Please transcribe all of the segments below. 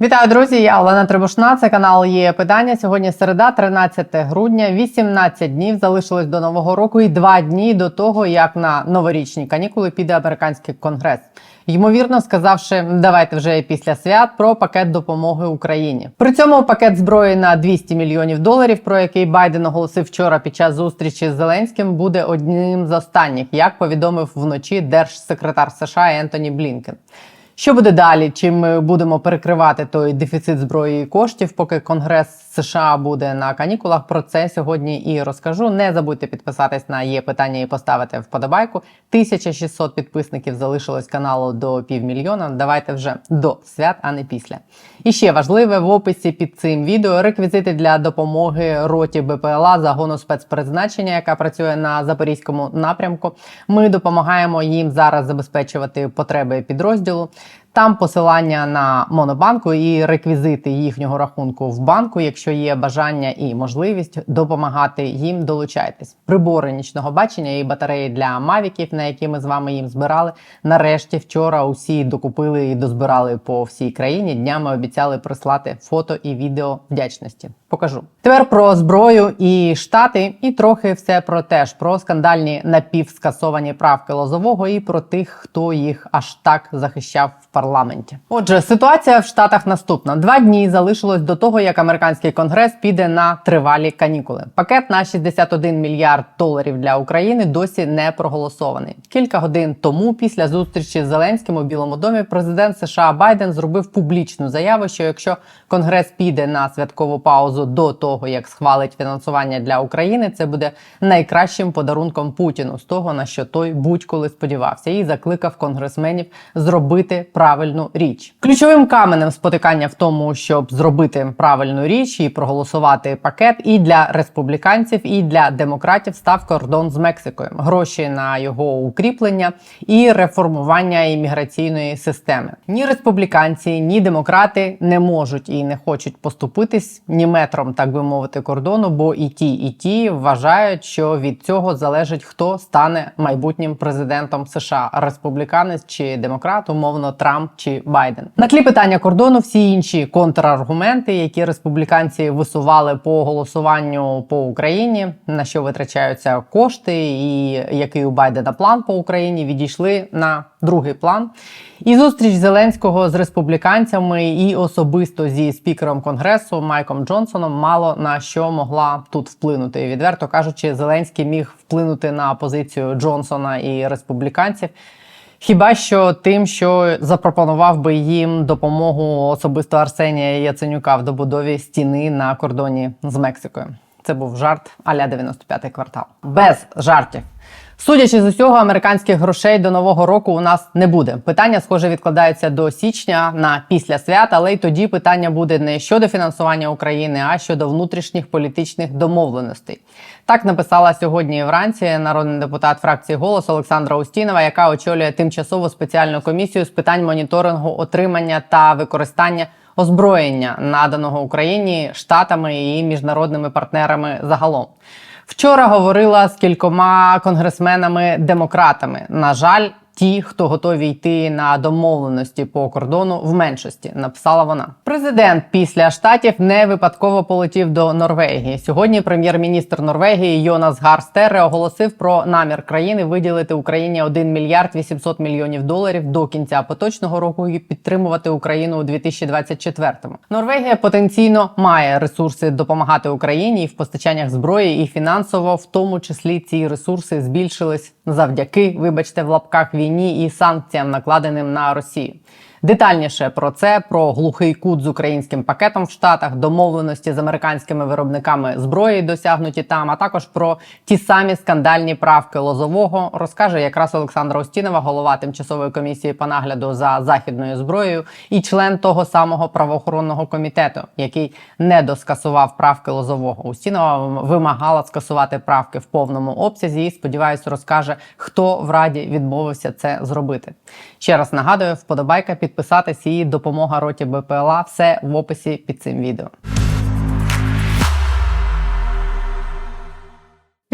Вітаю, друзі! Я Олена Трибушна. Це канал є питання. Сьогодні середа, 13 грудня. 18 днів залишилось до нового року і два дні до того, як на новорічні канікули піде американський конгрес. Ймовірно, сказавши, давайте вже після свят про пакет допомоги Україні. При цьому пакет зброї на 200 мільйонів доларів, про який Байден оголосив вчора під час зустрічі з Зеленським, буде одним з останніх, як повідомив вночі держсекретар США Ентоні Блінкен. Що буде далі? Чим ми будемо перекривати той дефіцит зброї і коштів, поки Конгрес США буде на канікулах? Про це сьогодні і розкажу. Не забудьте підписатись на є питання і поставити вподобайку. 1600 підписників залишилось каналу до півмільйона. Давайте вже до свят, а не після. І ще важливе в описі під цим відео реквізити для допомоги роті БПЛА загону спецпризначення, яка працює на запорізькому напрямку. Ми допомагаємо їм зараз забезпечувати потреби підрозділу. Там посилання на монобанку і реквізити їхнього рахунку в банку. Якщо є бажання і можливість допомагати їм, долучайтесь. Прибори нічного бачення і батареї для мавіків, на які ми з вами їм збирали. Нарешті вчора усі докупили і дозбирали по всій країні. Днями обіцяли прислати фото і відео вдячності. Покажу тепер про зброю і штати, і трохи все про теж про скандальні напівскасовані правки лозового і про тих, хто їх аж так захищав в парламенті. Отже, ситуація в Штатах наступна: два дні залишилось до того, як американський конгрес піде на тривалі канікули. Пакет на 61 мільярд доларів для України досі не проголосований. Кілька годин тому, після зустрічі з Зеленським у Білому домі, президент США Байден зробив публічну заяву, що якщо конгрес піде на святкову паузу до того, як схвалить фінансування для України, це буде найкращим подарунком Путіну з того, на що той будь-коли сподівався, і закликав конгресменів зробити правильну річ. Ключовим каменем спотикання в тому, щоб зробити правильну річ і проголосувати пакет, і для республіканців, і для демократів став кордон з Мексикою, гроші на його укріплення і реформування імміграційної системи. Ні республіканці, ні демократи не можуть і не хочуть поступитись ні метром, так би мовити, кордону, бо і ті, і ті вважають, що від цього залежить хто стане майбутнім президентом США республіканець чи демократ, умовно Трамп чи Байден. На тлі питання кордону всі інші контраргументи, які республіканці висували по голосуванню по Україні, на що витрачаються кошти, і який у Байдена план по Україні, відійшли на другий план. І зустріч Зеленського з республіканцями і особисто зі спікером конгресу Майком Джонсоном мало на що могла тут вплинути. Відверто кажучи, Зеленський міг вплинути на позицію Джонсона і республіканців. Хіба що тим, що запропонував би їм допомогу особисто Арсенія Яценюка в добудові стіни на кордоні з Мексикою. Це був жарт аля 95-й квартал. Без жартів. Судячи з усього, американських грошей до нового року у нас не буде. Питання, схоже, відкладається до січня на після свят, але й тоді питання буде не щодо фінансування України, а щодо внутрішніх політичних домовленостей. Так написала сьогодні вранці народний депутат фракції голос Олександра Устінова, яка очолює тимчасову спеціальну комісію з питань моніторингу, отримання та використання озброєння, наданого Україні штатами і міжнародними партнерами загалом. Вчора говорила з кількома конгресменами-демократами. На жаль, ті, хто готові йти на домовленості по кордону, в меншості, написала вона. Президент після штатів не випадково полетів до Норвегії. Сьогодні прем'єр-міністр Норвегії Йонас Гарстере оголосив про намір країни виділити Україні 1 мільярд 800 мільйонів доларів до кінця поточного року і підтримувати Україну у 2024-му. Норвегія потенційно має ресурси допомагати Україні і в постачаннях зброї, і фінансово, в тому числі ці ресурси збільшились завдяки, вибачте, в лапках війні і санкціям, накладеним на Росію. Детальніше про це, про глухий кут з українським пакетом в Штатах, домовленості з американськими виробниками зброї, досягнуті там, а також про ті самі скандальні правки лозового, розкаже якраз Олександра Остінова, голова тимчасової комісії по нагляду за західною зброєю, і член того самого правоохоронного комітету, який не доскасував правки лозового. Устінова вимагала скасувати правки в повному обсязі. і Сподіваюся, розкаже, хто в раді відмовився це зробити. Ще раз нагадую, вподобайка підписатись і допомога роті БПЛА. Все в описі під цим відео.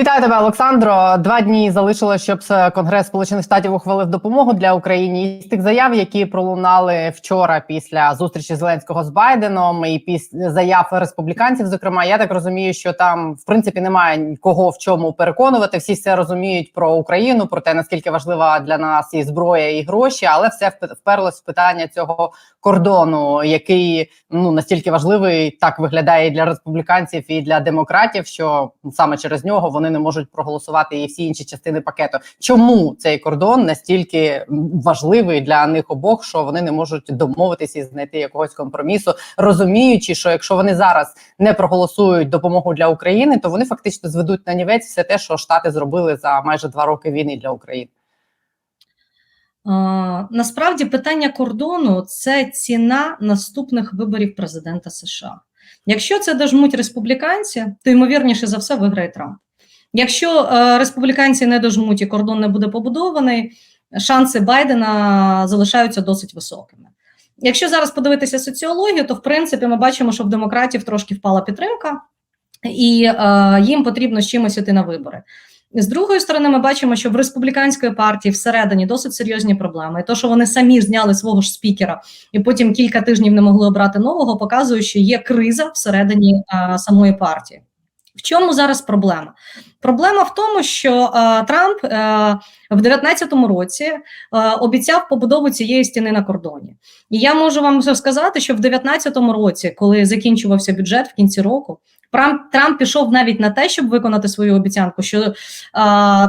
Вітаю тебе, Олександро. Два дні залишилось, щоб Конгрес Сполучених Штатів ухвалив допомогу для України. І з тих заяв, які пролунали вчора після зустрічі Зеленського з Байденом, і після заяв республіканців. Зокрема, я так розумію, що там в принципі немає кого в чому переконувати. Всі все розуміють про Україну, про те наскільки важлива для нас і зброя, і гроші, але все вперлось в питання цього кордону, який ну настільки важливий, так виглядає і для республіканців і для демократів, що саме через нього вони не можуть проголосувати і всі інші частини пакету. Чому цей кордон настільки важливий для них обох, що вони не можуть домовитися і знайти якогось компромісу, розуміючи, що якщо вони зараз не проголосують допомогу для України, то вони фактично зведуть на нівець все те, що Штати зробили за майже два роки війни для України. Насправді питання кордону це ціна наступних виборів президента США. Якщо це дожмуть республіканці, то ймовірніше за все виграє Трамп. Якщо е, республіканці не дожмуть і кордон не буде побудований, шанси Байдена залишаються досить високими. Якщо зараз подивитися соціологію, то в принципі ми бачимо, що в демократів трошки впала підтримка, і е, їм потрібно з чимось іти на вибори. З другої сторони, ми бачимо, що в республіканської партії всередині досить серйозні проблеми. І то, що вони самі зняли свого ж спікера, і потім кілька тижнів не могли обрати нового, показує, що є криза всередині а, самої партії. В чому зараз проблема? Проблема в тому, що а, Трамп а, в 2019 році а, обіцяв побудову цієї стіни на кордоні. І я можу вам сказати, що в 2019 році, коли закінчувався бюджет в кінці року, Трамп пішов навіть на те, щоб виконати свою обіцянку, що а,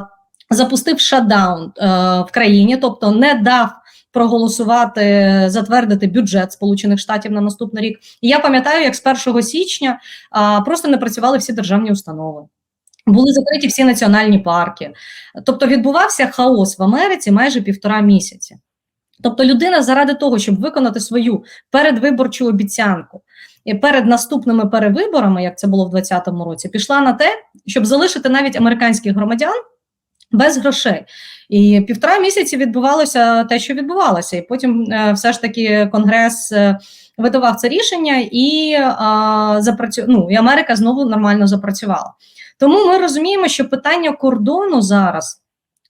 запустив шатдаун а, в країні, тобто не дав проголосувати, затвердити бюджет Сполучених Штатів на наступний рік. І я пам'ятаю, як з 1 січня а, просто не працювали всі державні установи. Були закриті всі національні парки, тобто відбувався хаос в Америці майже півтора місяці. Тобто, людина заради того, щоб виконати свою передвиборчу обіцянку перед наступними перевиборами, як це було в 2020 році, пішла на те, щоб залишити навіть американських громадян без грошей. І півтора місяці відбувалося те, що відбувалося, і потім е, все ж таки Конгрес е, видавав це рішення, і е, запрацю... ну, і Америка знову нормально запрацювала. Тому ми розуміємо, що питання кордону зараз.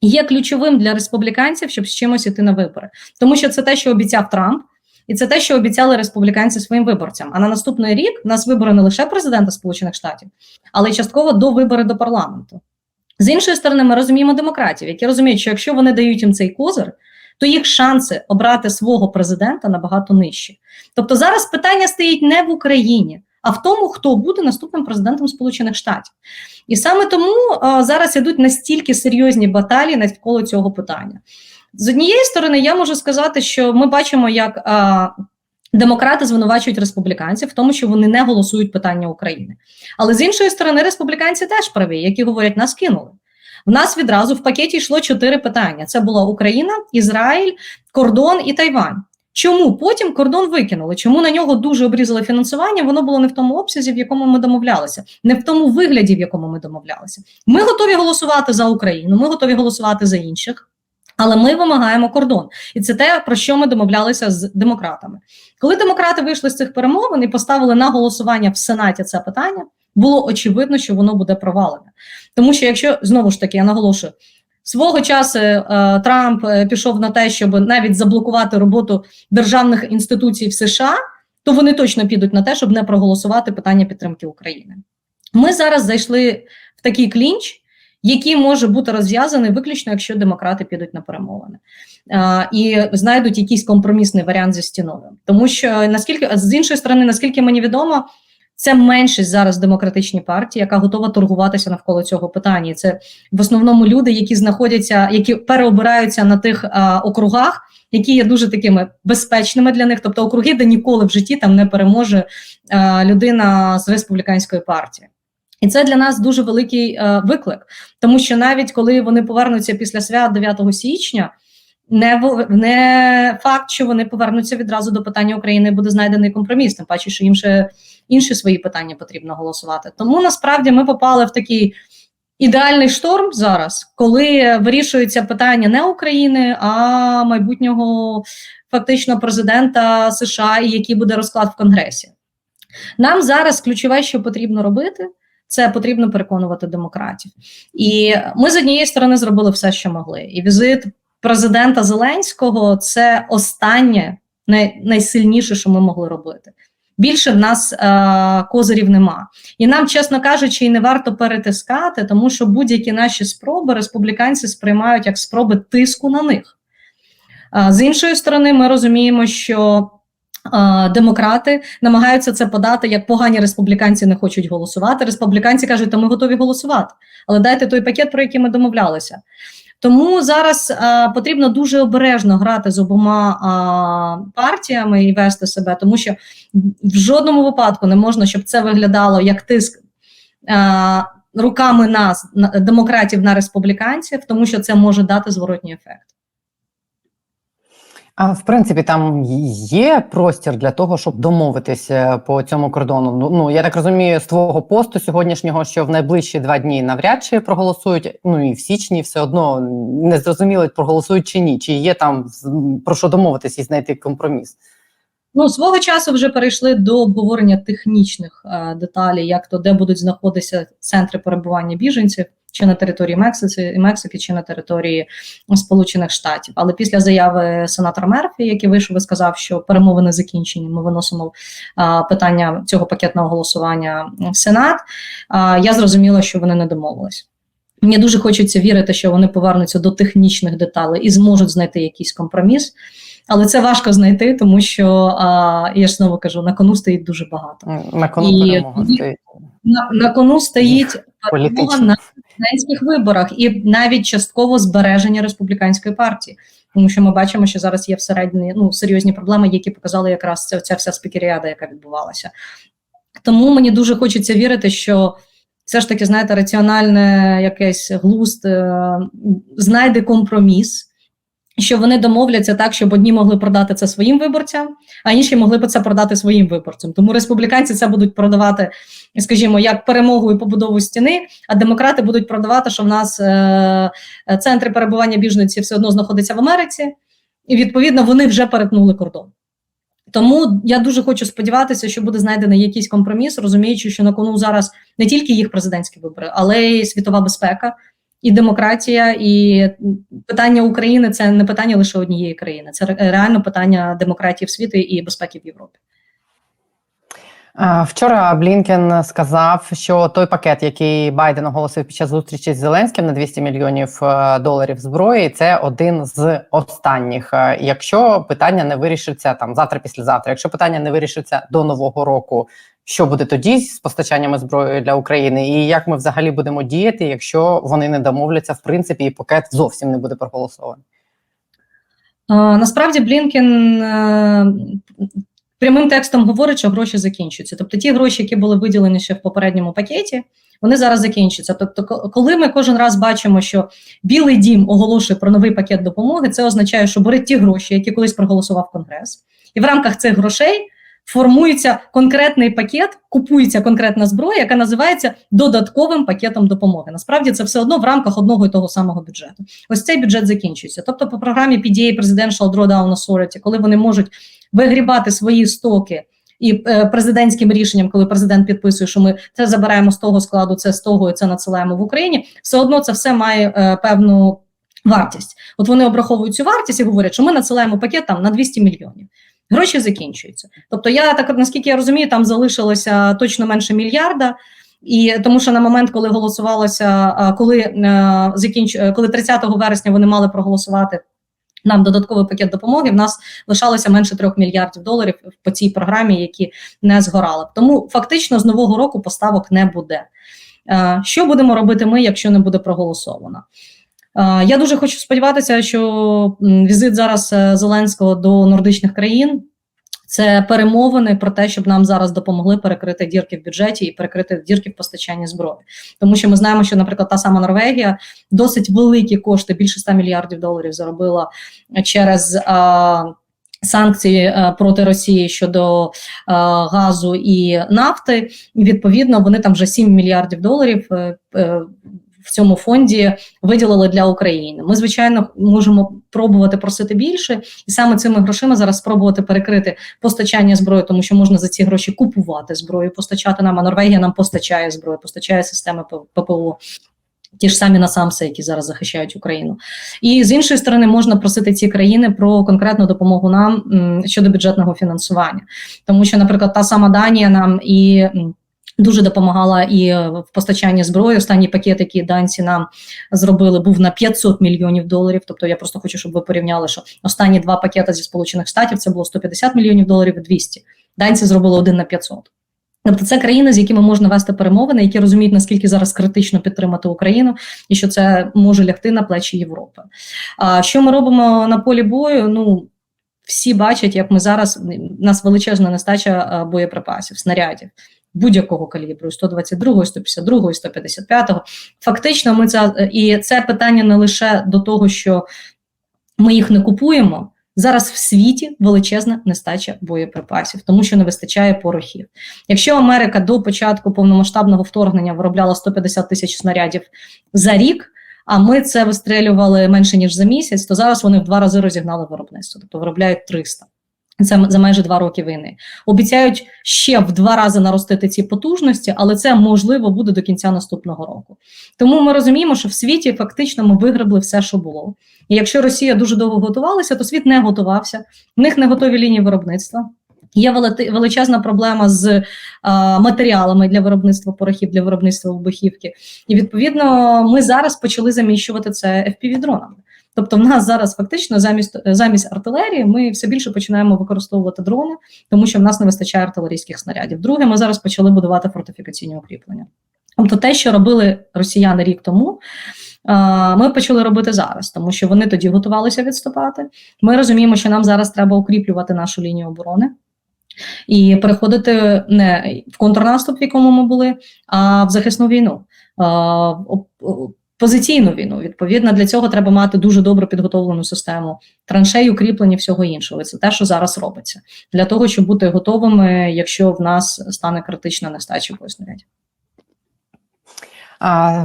Є ключовим для республіканців, щоб з чимось іти на вибори, тому що це те, що обіцяв Трамп, і це те, що обіцяли республіканці своїм виборцям. А на наступний рік у нас вибори не лише президента Сполучених Штатів, але й частково до вибори до парламенту. З іншої сторони, ми розуміємо демократів, які розуміють, що якщо вони дають їм цей козир, то їх шанси обрати свого президента набагато нижчі. Тобто зараз питання стоїть не в Україні, а в тому, хто буде наступним президентом Сполучених Штатів. І саме тому а, зараз ідуть настільки серйозні баталії навколо цього питання. З однієї сторони, я можу сказати, що ми бачимо, як а, демократи звинувачують республіканців в тому, що вони не голосують питання України. Але з іншої сторони, республіканці теж праві, які говорять, нас кинули. В нас відразу в пакеті йшло чотири питання: це була Україна, Ізраїль, кордон і Тайвань. Чому потім кордон викинули? Чому на нього дуже обрізали фінансування? Воно було не в тому обсязі, в якому ми домовлялися, не в тому вигляді, в якому ми домовлялися. Ми готові голосувати за Україну, ми готові голосувати за інших. Але ми вимагаємо кордон, і це те, про що ми домовлялися з демократами. Коли демократи вийшли з цих перемовин і поставили на голосування в Сенаті це питання, було очевидно, що воно буде провалене. Тому що, якщо знову ж таки я наголошую, свого часу е, Трамп е, пішов на те, щоб навіть заблокувати роботу державних інституцій в США, то вони точно підуть на те, щоб не проголосувати питання підтримки України. Ми зараз зайшли в такий клінч який може бути розв'язаний виключно, якщо демократи підуть на перемовини і знайдуть якийсь компромісний варіант зі стіною. Тому що наскільки з іншої сторони, наскільки мені відомо, це меншість зараз демократичній партії, яка готова торгуватися навколо цього питання. Це в основному люди, які знаходяться, які переобираються на тих а, округах. Які є дуже такими безпечними для них, тобто округи, де ніколи в житті там не переможе а, людина з республіканської партії. І це для нас дуже великий е, виклик, тому що навіть коли вони повернуться після свят 9 січня, не не факт, що вони повернуться відразу до питання України, буде знайдений компроміс. Тим паче, що їм ще інші свої питання потрібно голосувати. Тому насправді ми попали в такий ідеальний шторм зараз, коли вирішується питання не України, а майбутнього фактично президента США і який буде розклад в Конгресі. Нам зараз ключове, що потрібно робити це потрібно переконувати демократів. І ми з однієї сторони зробили все, що могли. І візит президента Зеленського це останнє, най, найсильніше, що ми могли робити. Більше в нас е, козирів нема. І нам, чесно кажучи, і не варто перетискати, тому що будь-які наші спроби республіканці сприймають як спроби тиску на них. Е, з іншої сторони, ми розуміємо, що демократи намагаються це подати, як погані республіканці не хочуть голосувати. Республіканці кажуть, то ми готові голосувати, але дайте той пакет, про який ми домовлялися. Тому зараз е, потрібно дуже обережно грати з обома е, партіями і вести себе, тому що в жодному випадку не можна, щоб це виглядало як тиск е, руками нас, на, демократів на республіканців, тому що це може дати зворотній ефект. А в принципі, там є простір для того, щоб домовитися по цьому кордону. Ну, ну я так розумію, з твого посту сьогоднішнього, що в найближчі два дні навряд чи проголосують. Ну і в січні все одно не зрозуміло, проголосують чи ні. Чи є там про що домовитися і знайти компроміс? Ну, свого часу вже перейшли до обговорення технічних е, деталей, як то де будуть знаходитися центри перебування біженців, чи на території Мексики, Мексики, чи на території Сполучених Штатів. Але після заяви сенатора Мерфі, який вийшов і сказав, що перемовини закінчені, ми виносимо е, питання цього пакетного голосування в Сенат. Е, я зрозуміла, що вони не домовились. Мені дуже хочеться вірити, що вони повернуться до технічних деталей і зможуть знайти якийсь компроміс. Але це важко знайти, тому що а, я ж знову кажу, на кону стоїть дуже багато. На кону І перемога стоїть. На, на кону стоїть перемога на президентських виборах і навіть частково збереження республіканської партії. Тому що ми бачимо, що зараз є всередині ну, серйозні проблеми, які показали якраз ця, ця вся спікеріада, яка відбувалася. Тому мені дуже хочеться вірити, що все ж таки, знаєте, раціональне якесь глузд е, знайде компроміс, що вони домовляться так, щоб одні могли продати це своїм виборцям, а інші могли б це продати своїм виборцям. Тому республіканці це будуть продавати, скажімо, як перемогу і побудову стіни, а демократи будуть продавати, що в нас е, центри перебування біженців все одно знаходяться в Америці, і відповідно вони вже перетнули кордон. Тому я дуже хочу сподіватися, що буде знайдений якийсь компроміс, розуміючи, що на кону зараз не тільки їх президентські вибори, але й світова безпека, і демократія, і питання України це не питання лише однієї країни, це ре- реально питання демократії в світі і безпеки в Європі. Вчора Блінкен сказав, що той пакет, який Байден оголосив під час зустрічі з Зеленським на 200 мільйонів е, доларів зброї, це один з останніх. Е, Якщо питання не вирішиться там завтра, післязавтра, якщо питання не вирішиться до нового року, що буде тоді з постачаннями зброї для України, і як ми взагалі будемо діяти, якщо вони не домовляться в принципі, і пакет зовсім не буде проголосований? Насправді Блінкен е, прямим текстом говорить, що гроші закінчуються. Тобто ті гроші, які були виділені ще в попередньому пакеті, вони зараз закінчаться. Тобто, коли ми кожен раз бачимо, що Білий дім оголошує про новий пакет допомоги, це означає, що беруть ті гроші, які колись проголосував Конгрес, і в рамках цих грошей формується конкретний пакет, купується конкретна зброя, яка називається додатковим пакетом допомоги. Насправді це все одно в рамках одного і того самого бюджету. Ось цей бюджет закінчується. Тобто, по програмі PDA Presidential Drawdown Authority, коли вони можуть вигрібати свої стоки. І е, президентським рішенням, коли президент підписує, що ми це забираємо з того складу, це з того і це надсилаємо в Україні, все одно це все має е, певну вартість. От вони обраховують цю вартість і говорять, що ми надсилаємо пакет там на 200 мільйонів. Гроші закінчуються. Тобто, я так наскільки я розумію, там залишилося точно менше мільярда. І тому, що на момент, коли голосувалося, коли е, закінч... е, коли 30 вересня вони мали проголосувати нам додатковий пакет допомоги, в нас лишалося менше 3 мільярдів доларів по цій програмі, які не згорали. Тому фактично з нового року поставок не буде. Е, Що будемо робити ми, якщо не буде проголосовано? Е, Я дуже хочу сподіватися, що візит зараз е, Зеленського до нордичних країн це перемовини про те, щоб нам зараз допомогли перекрити дірки в бюджеті і перекрити дірки в постачанні зброї. Тому що ми знаємо, що, наприклад, та сама Норвегія досить великі кошти, більше 100 мільярдів доларів заробила через. А, Санкції е, проти Росії щодо е, газу і нафти, і відповідно вони там вже 7 мільярдів доларів е, е, цьому фонді виділили для України. Ми, звичайно, можемо пробувати просити більше, і саме цими грошима зараз спробувати перекрити постачання зброї, тому що можна за ці гроші купувати зброю, постачати нам. А Норвегія нам постачає зброю, постачає системи ППО. Ті ж самі насамси, які зараз захищають Україну, і з іншої сторони можна просити ці країни про конкретну допомогу нам щодо бюджетного фінансування, тому що, наприклад, та сама Данія нам і дуже допомагала і е, в постачанні зброї. Останній пакет, який данці нам зробили, був на 500 мільйонів доларів. Тобто, я просто хочу, щоб ви порівняли, що останні два пакети зі Сполучених Штатів це було 150 мільйонів доларів і 200. Данці зробили один на 500. Тобто це країни, з якими можна вести перемовини, які розуміють, наскільки зараз критично підтримати Україну, і що це може лягти на плечі Європи. А що ми робимо на полі бою? Ну всі бачать, як ми зараз у нас величезна нестача боєприпасів, снарядів. Будь-якого калібру 122, 152, 155. Фактично, ми це і це питання не лише до того, що ми їх не купуємо. Зараз в світі величезна нестача боєприпасів, тому що не вистачає порохів. Якщо Америка до початку повномасштабного вторгнення виробляла 150 тисяч снарядів за рік, а ми це вистрелювали менше ніж за місяць, то зараз вони в два рази розігнали виробництво, тобто виробляють 300. Це за майже два роки війни. Обіцяють ще в два рази наростити ці потужності, але це можливо буде до кінця наступного року. Тому ми розуміємо, що в світі фактично ми вигребли все, що було. І якщо Росія дуже довго готувалася, то світ не готувався. В них не готові лінії виробництва. Є величезна проблема з а, матеріалами для виробництва порохів, для виробництва вибухівки. І відповідно ми зараз почали заміщувати це FPV-дронами. Тобто, в нас зараз фактично замість замість артилерії ми все більше починаємо використовувати дрони, тому що в нас не вистачає артилерійських снарядів. Друге, ми зараз почали будувати фортифікаційні укріплення. Тобто, те, що робили росіяни рік тому, ми почали робити зараз, тому що вони тоді готувалися відступати. Ми розуміємо, що нам зараз треба укріплювати нашу лінію оборони. І переходити не в контрнаступ, в якому ми були, а в захисну війну, позиційну війну. Відповідно, для цього треба мати дуже добре підготовлену систему траншей, укріплені всього іншого. І Це те, що зараз робиться, для того, щоб бути готовими, якщо в нас стане критична нестача боєснарядів.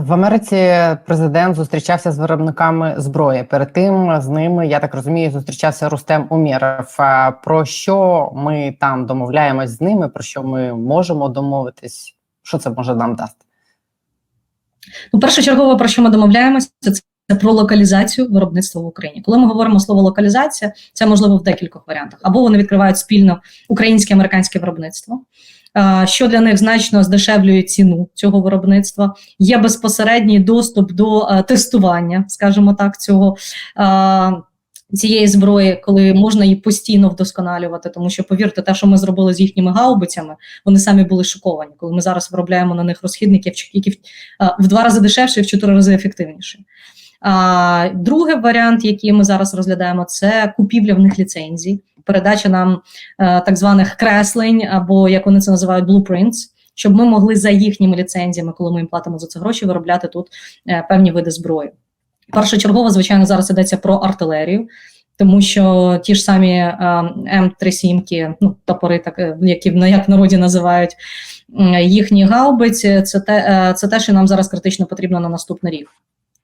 В Америці президент зустрічався з виробниками зброї. Перед тим з ними, я так розумію, зустрічався Рустем Умєров. Про що ми там домовляємось з ними? Про що ми можемо домовитись? Що це може нам дати? Ну, першочергово, про що ми домовляємося, це, це про локалізацію виробництва в Україні. Коли ми говоримо слово локалізація, це можливо в декількох варіантах. Або вони відкривають спільно українське американське виробництво, що для них значно здешевлює ціну цього виробництва. Є безпосередній доступ до тестування, скажімо так, цього. Цієї зброї, коли можна її постійно вдосконалювати, тому що повірте, те, що ми зробили з їхніми гаубицями, вони самі були шоковані, коли ми зараз виробляємо на них розхідників, які в в два рази дешевше і в чотири рази ефективніше. А, другий варіант, який ми зараз розглядаємо, це купівля в них ліцензій, передача нам е, так званих креслень, або як вони це називають blueprints, щоб ми могли за їхніми ліцензіями, коли ми їм платимо за це гроші, виробляти тут е, певні види зброї. Першочергово, звичайно, зараз йдеться про артилерію. Тому що ті ж самі е, М37, ну топори, так е, які в- як в народі називають їхні гаубиці, це те, е, це те, що нам зараз критично потрібно на наступний рік.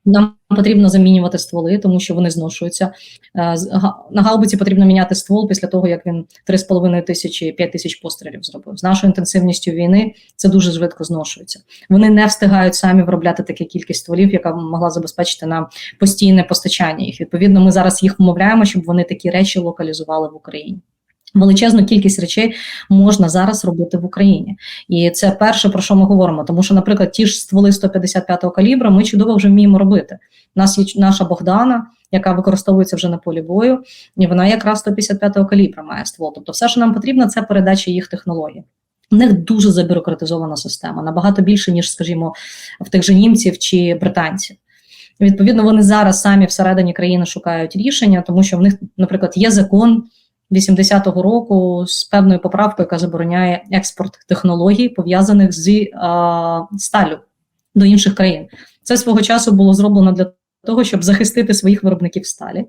Нам потрібно замінювати стволи, тому що вони зношуються. Е, На гаубиці потрібно міняти ствол після того, як він 3,5 тисячі 5 тисяч пострілів зробив. З нашою інтенсивністю війни це дуже швидко зношується. Вони не встигають самі виробляти таку кількість стволів, яка могла забезпечити нам постійне постачання їх. Відповідно, ми зараз їх вмовляємо, щоб вони такі речі локалізували в Україні. Величезну кількість речей можна зараз робити в Україні, і це перше про що ми говоримо. Тому що, наприклад, ті ж стволи 155-го калібра ми чудово вже вміємо робити. У нас є наша Богдана, яка використовується вже на полі бою, і вона якраз 155-го калібра має ствол. Тобто, все, що нам потрібно, це передача їх технологій. У них дуже забюрократизована система, набагато більше, ніж, скажімо, в тих же німців чи британців. Відповідно, вони зараз самі всередині країни шукають рішення, тому що в них, наприклад, є закон 80-го року з певною поправкою, яка забороняє експорт технологій, пов'язаних з а, сталю до інших країн. Це свого часу було зроблено для того, щоб захистити своїх виробників сталі,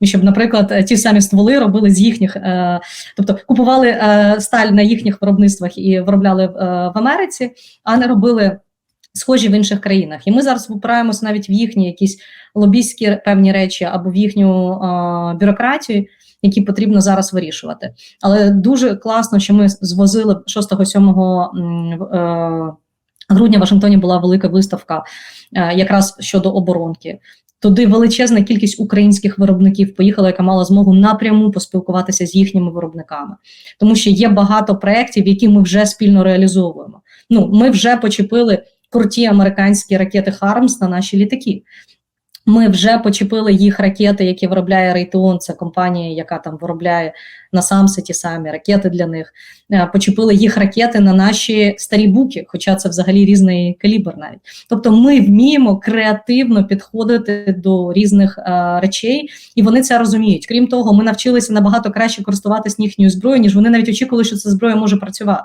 і щоб, наприклад, ті самі стволи робили з їхніх, е, тобто купували е, сталь на їхніх виробництвах і виробляли е, в Америці, а не робили схожі в інших країнах. І ми зараз впираємося навіть в їхні якісь лобійські певні речі або в їхню е, бюрократію, які потрібно зараз вирішувати. Але дуже класно, що ми звозили 6-7 е, грудня в Вашингтоні була велика виставка е, якраз щодо оборонки. Туди величезна кількість українських виробників поїхала, яка мала змогу напряму поспілкуватися з їхніми виробниками, тому що є багато проєктів, які ми вже спільно реалізовуємо. Ну, ми вже почепили круті американські ракети Хармс на наші літаки. Ми вже почепили їх ракети, які виробляє Raytheon, це компанія, яка там виробляє на самси ті самі ракети для них. Е, Почепили їх ракети на наші старі буки, хоча це взагалі різний калібр навіть. Тобто ми вміємо креативно підходити до різних е, речей, і вони це розуміють. Крім того, ми навчилися набагато краще користуватися їхньою зброєю, ніж вони навіть очікували, що ця зброя може працювати.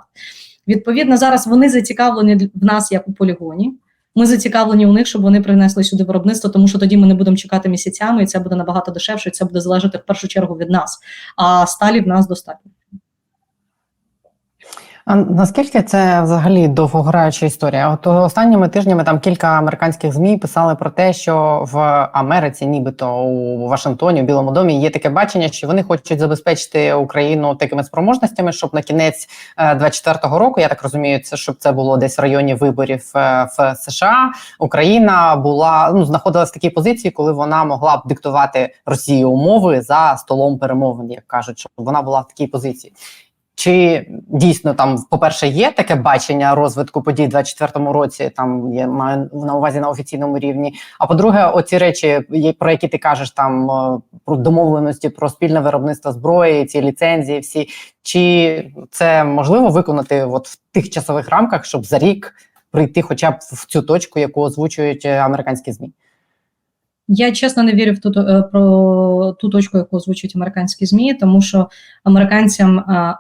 Відповідно, зараз вони зацікавлені в нас як у полігоні. Ми зацікавлені у них, щоб вони принесли сюди виробництво, тому що тоді ми не будемо чекати місяцями, і це буде набагато дешевше. і Це буде залежати в першу чергу від нас. А сталі в нас достатньо. А наскільки це взагалі довгограюча історія? От останніми тижнями там кілька американських змі писали про те, що в Америці, нібито у Вашингтоні, у Білому домі, є таке бачення, що вони хочуть забезпечити Україну такими спроможностями, щоб на кінець 24-го року, я так розумію, це щоб це було десь в районі виборів е, в США. Україна була ну знаходилась в такій позиції, коли вона могла б диктувати Росії умови за столом перемовин, як кажуть, щоб вона була в такій позиції. Чи дійсно там, по-перше, є таке бачення розвитку подій в 24-му році? Там є маю на увазі на офіційному рівні. А по-друге, оці речі, про які ти кажеш, там про домовленості про спільне виробництво зброї, ці ліцензії, всі чи це можливо виконати от в тих часових рамках, щоб за рік прийти, хоча б в цю точку, яку озвучують е, американські змі? Я чесно не вірю в ту е, про ту точку, яку озвучують американські змі, тому що американцям е,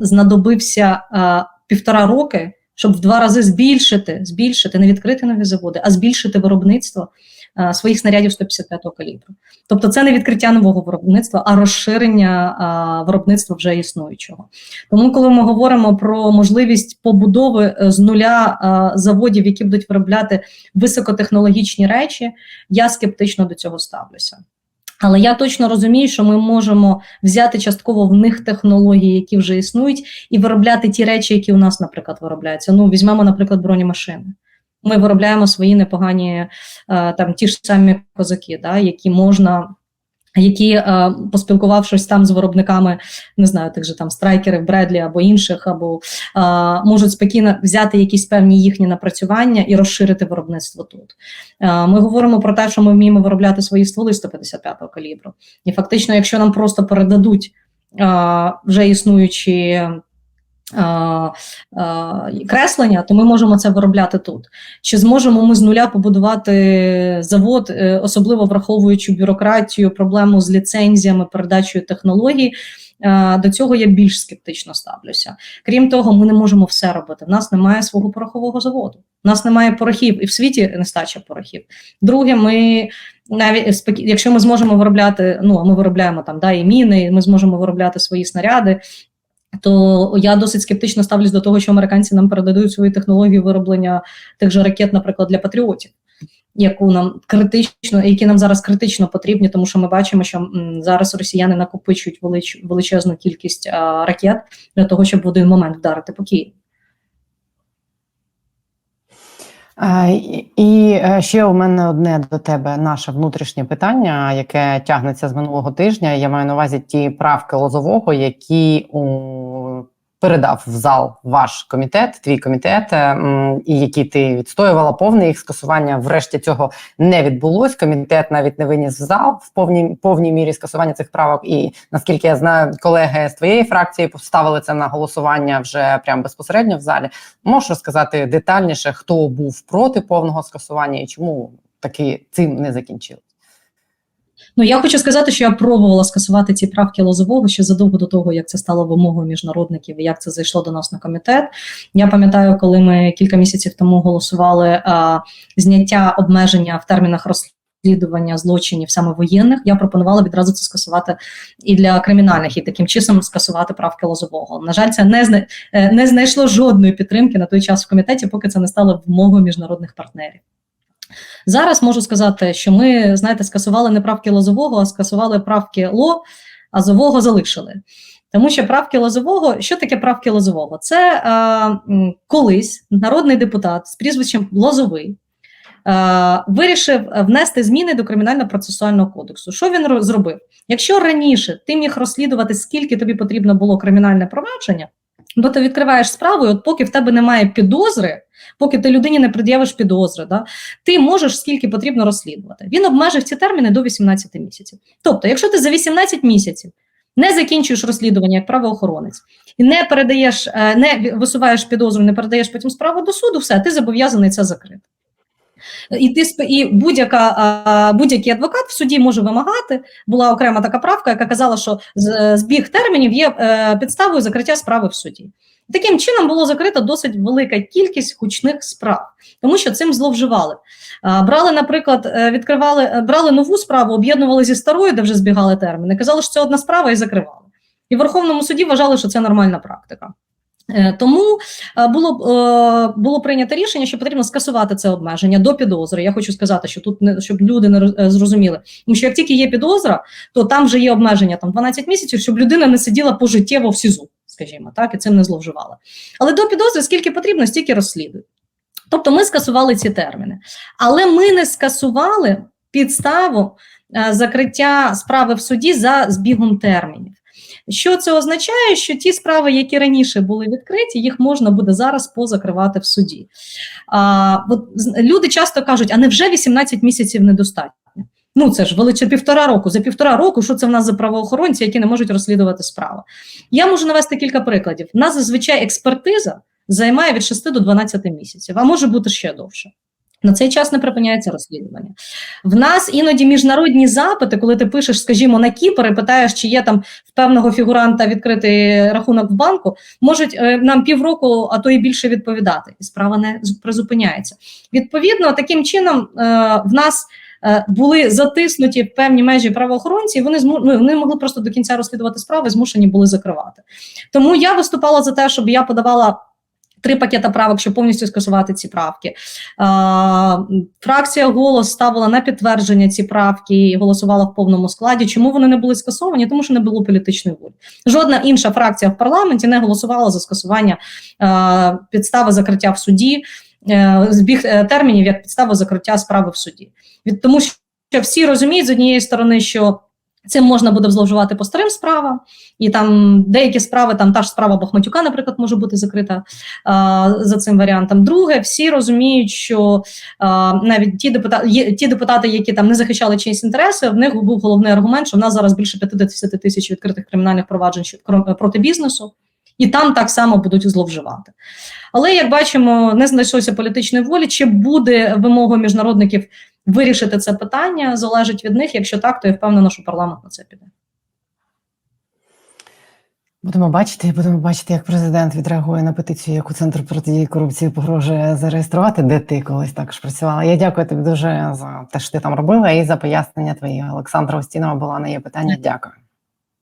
знадобився е, півтора роки, щоб в два рази збільшити, збільшити не відкрити нові заводи, а збільшити виробництво е, своїх снарядів 155-го калібру. Тобто, це не відкриття нового виробництва, а розширення е, виробництва вже існуючого. Тому, коли ми говоримо про можливість побудови е, з нуля е, заводів, які будуть виробляти високотехнологічні речі, я скептично до цього ставлюся. Але я точно розумію, що ми можемо взяти частково в них технології, які вже існують, і виробляти ті речі, які у нас, наприклад, виробляються. Ну, візьмемо, наприклад, бронемашини. Ми виробляємо свої непогані е, там ті ж самі козаки, да, які можна. Які, е, поспілкувавшись там з виробниками, не знаю, тих же там страйкерів, Бредлі або інших, або е, можуть спокійно взяти якісь певні їхні напрацювання і розширити виробництво тут. Е, Ми говоримо про те, що ми вміємо виробляти свої стволи 155-го калібру. І фактично, якщо нам просто передадуть вже існуючі креслення, то ми можемо це виробляти тут. Чи зможемо ми з нуля побудувати завод, е, особливо враховуючи бюрократію, проблему з ліцензіями, передачею технологій? До цього я більш скептично ставлюся. Крім того, ми не можемо все робити. В нас немає свого порохового заводу. У нас немає порохів, і в світі нестача порохів. Друге, ми навіть якщо ми зможемо виробляти, ну а ми виробляємо там да, і міни, і ми зможемо виробляти свої снаряди. То я досить скептично ставлюсь до того, що американці нам передадуть свої технології вироблення тих же ракет, наприклад, для патріотів, яку нам критично, які нам зараз критично потрібні, тому що ми бачимо, що зараз росіяни накопичують велич, величезну кількість а, ракет для того, щоб в один момент вдарити по Києву. Е, І і, е, ще у мене одне до тебе наше внутрішнє питання, яке тягнеться з минулого тижня. Я маю на увазі ті правки Лозового, які у, передав в зал ваш комітет, твій комітет, е, і які ти відстоювала повне їх скасування. Врешті цього не відбулось. Комітет навіть не виніс в зал в повній повній мірі скасування цих правок. І наскільки я знаю, колеги з твоєї фракції поставили це на голосування вже прямо безпосередньо в залі. Можеш розказати детальніше, хто був проти повного скасування і чому таки цим не закінчили? Ну я хочу сказати, що я пробувала скасувати ці правки Лозового ще задовго до того, як це стало вимогою міжнародників і як це зайшло до нас на комітет. Я пам'ятаю, коли ми кілька місяців тому голосували а, зняття обмеження в термінах розслідування злочинів саме воєнних. Я пропонувала відразу це скасувати і для кримінальних, і таким чином скасувати правки Лозового. На жаль, це не зна- е, не знайшло жодної підтримки на той час в комітеті, поки це не стало вимогою міжнародних партнерів. Зараз можу сказати, що ми, знаєте, скасували не правки Лозового, а скасували правки Ло, а Зового залишили. Тому що правки Лозового, що таке правки Лозового? Це е, колись народний депутат з прізвищем Лозовий е, вирішив внести зміни до кримінально-процесуального кодексу. Що він зробив? Якщо раніше ти міг розслідувати, скільки тобі потрібно було кримінальне провадження, то ти відкриваєш справу, і от поки в тебе немає підозри, поки ти людині не пред'явиш підозри, да, ти можеш скільки потрібно розслідувати. Він обмежив ці терміни до 18 місяців. Тобто, якщо ти за 18 місяців не закінчуєш розслідування як правоохоронець і не передаєш, е, не висуваєш підозру, не передаєш потім справу до суду, все, ти зобов'язаний це закрити. І ти і будь-яка будь-який адвокат в суді може вимагати. Була окрема така правка, яка казала, що збіг термінів є е, підставою закриття справи в суді. Таким чином було закрито досить велика кількість гучних справ, тому що цим зловживали. Брали, наприклад, е, відкривали, е, брали нову справу, об'єднували зі старою, де вже збігали терміни. Казали, що це одна справа, і закривали. І в Верховному суді вважали, що це нормальна практика. Е, Тому е, було, е, було прийнято рішення, що потрібно скасувати це обмеження до підозри. Я хочу сказати, що тут не щоб люди не роз- зрозуміли. Тому що як тільки є підозра, то там вже є обмеження там 12 місяців, щоб людина не сиділа пожиттєво в СІЗО, скажімо так, і цим не зловживала. Але до підозри скільки потрібно, стільки розслідують. Тобто ми скасували ці терміни. Але ми не скасували підставу закриття справи в суді за збігом термінів. Що це означає? Що ті справи, які раніше були відкриті, їх можна буде зараз позакривати в суді. А, от, люди часто кажуть, а невже 18 місяців недостатньо? Ну, це ж величе півтора року. За півтора року, що це в нас за правоохоронці, які не можуть розслідувати справу? Я можу навести кілька прикладів. У нас зазвичай експертиза займає від 6 до 12 місяців, а може бути ще довше. На цей час не припиняється розслідування. В нас іноді міжнародні запити, коли ти пишеш, скажімо, на Кіпр і питаєш, чи є там в певного фігуранта відкритий рахунок в банку, можуть е, нам півроку, а то і більше відповідати, і справа не призупиняється. Відповідно, таким чином е, в нас е, були затиснуті певні межі правоохоронці, і вони зму, ну, вони могли просто до кінця розслідувати справи, змушені були закривати. Тому я виступала за те, щоб я подавала. Три пакета правок, щоб повністю скасувати ці правки. Фракція голос ставила на підтвердження ці правки і голосувала в повному складі. Чому вони не були скасовані? Тому що не було політичної волі. Жодна інша фракція в парламенті не голосувала за скасування підстави закриття в суді, е, збіг е, термінів як підстава закриття справи в суді. Від тому, що всі розуміють з однієї сторони, що Цим можна буде зловживати по старим справам, і там деякі справи, там та ж справа Бахматюка, наприклад, може бути закрита а, за цим варіантом. Друге, всі розуміють, що а, навіть ті депутати, є, ті депутати, які там не захищали чиїсь інтереси, в них був головний аргумент, що в нас зараз більше 50 тисяч відкритих кримінальних проваджень проти бізнесу, і там так само будуть зловживати. Але як бачимо, не знайшлося політичної волі. Чи буде вимогою міжнародників вирішити це питання, залежить від них. Якщо так, то я впевнена, що парламент на це піде. Будемо бачити, будемо бачити, як президент відреагує на петицію, яку центр протидії корупції погрожує зареєструвати, де ти колись також працювала. Я дякую тобі дуже за те, що ти там робила, і за пояснення твої. Олександра Остінова була на її питання. Дякую.